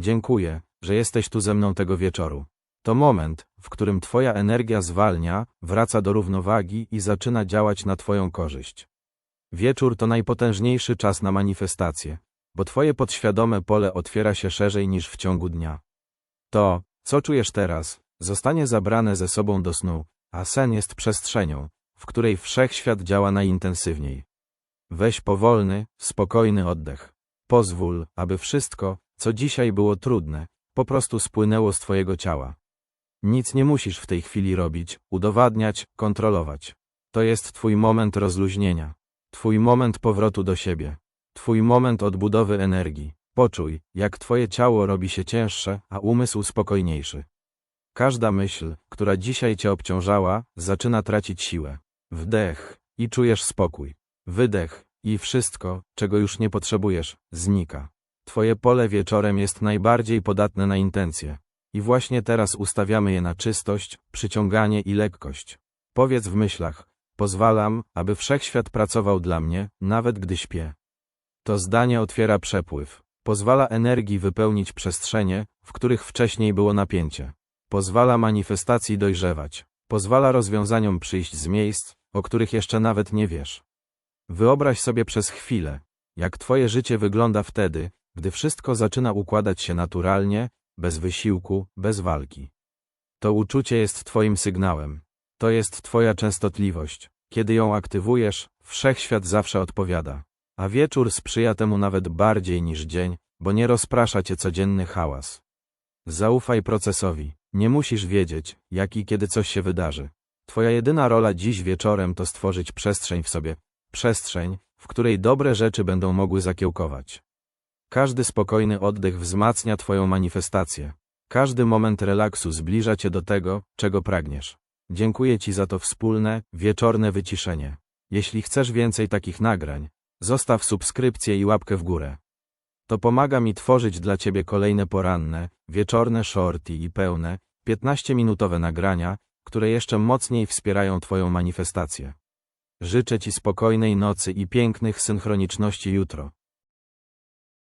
Dziękuję, że jesteś tu ze mną tego wieczoru. To moment, w którym Twoja energia zwalnia, wraca do równowagi i zaczyna działać na Twoją korzyść. Wieczór to najpotężniejszy czas na manifestację, bo Twoje podświadome pole otwiera się szerzej niż w ciągu dnia. To, co czujesz teraz, zostanie zabrane ze sobą do snu, a sen jest przestrzenią, w której wszechświat działa najintensywniej. Weź powolny, spokojny oddech. Pozwól, aby wszystko, co dzisiaj było trudne, po prostu spłynęło z Twojego ciała. Nic nie musisz w tej chwili robić, udowadniać, kontrolować. To jest Twój moment rozluźnienia. Twój moment powrotu do siebie. Twój moment odbudowy energii. Poczuj, jak Twoje ciało robi się cięższe, a umysł spokojniejszy. Każda myśl, która dzisiaj Cię obciążała, zaczyna tracić siłę. Wdech i czujesz spokój. Wydech i wszystko, czego już nie potrzebujesz, znika. Twoje pole wieczorem jest najbardziej podatne na intencje. I właśnie teraz ustawiamy je na czystość, przyciąganie i lekkość. Powiedz w myślach, pozwalam, aby wszechświat pracował dla mnie, nawet gdy śpię. To zdanie otwiera przepływ. Pozwala energii wypełnić przestrzenie, w których wcześniej było napięcie. Pozwala manifestacji dojrzewać. Pozwala rozwiązaniom przyjść z miejsc, o których jeszcze nawet nie wiesz. Wyobraź sobie przez chwilę, jak Twoje życie wygląda wtedy, gdy wszystko zaczyna układać się naturalnie, bez wysiłku, bez walki. To uczucie jest Twoim sygnałem. To jest Twoja częstotliwość. Kiedy ją aktywujesz, wszechświat zawsze odpowiada. A wieczór sprzyja temu nawet bardziej niż dzień, bo nie rozprasza cię codzienny hałas. Zaufaj procesowi. Nie musisz wiedzieć, jak i kiedy coś się wydarzy. Twoja jedyna rola dziś wieczorem to stworzyć przestrzeń w sobie. Przestrzeń, w której dobre rzeczy będą mogły zakiełkować. Każdy spokojny oddech wzmacnia Twoją manifestację. Każdy moment relaksu zbliża Cię do tego, czego pragniesz. Dziękuję Ci za to wspólne, wieczorne wyciszenie. Jeśli chcesz więcej takich nagrań, zostaw subskrypcję i łapkę w górę. To pomaga mi tworzyć dla Ciebie kolejne poranne, wieczorne shorty i pełne, 15-minutowe nagrania, które jeszcze mocniej wspierają Twoją manifestację. Życzę Ci spokojnej nocy i pięknych synchroniczności jutro.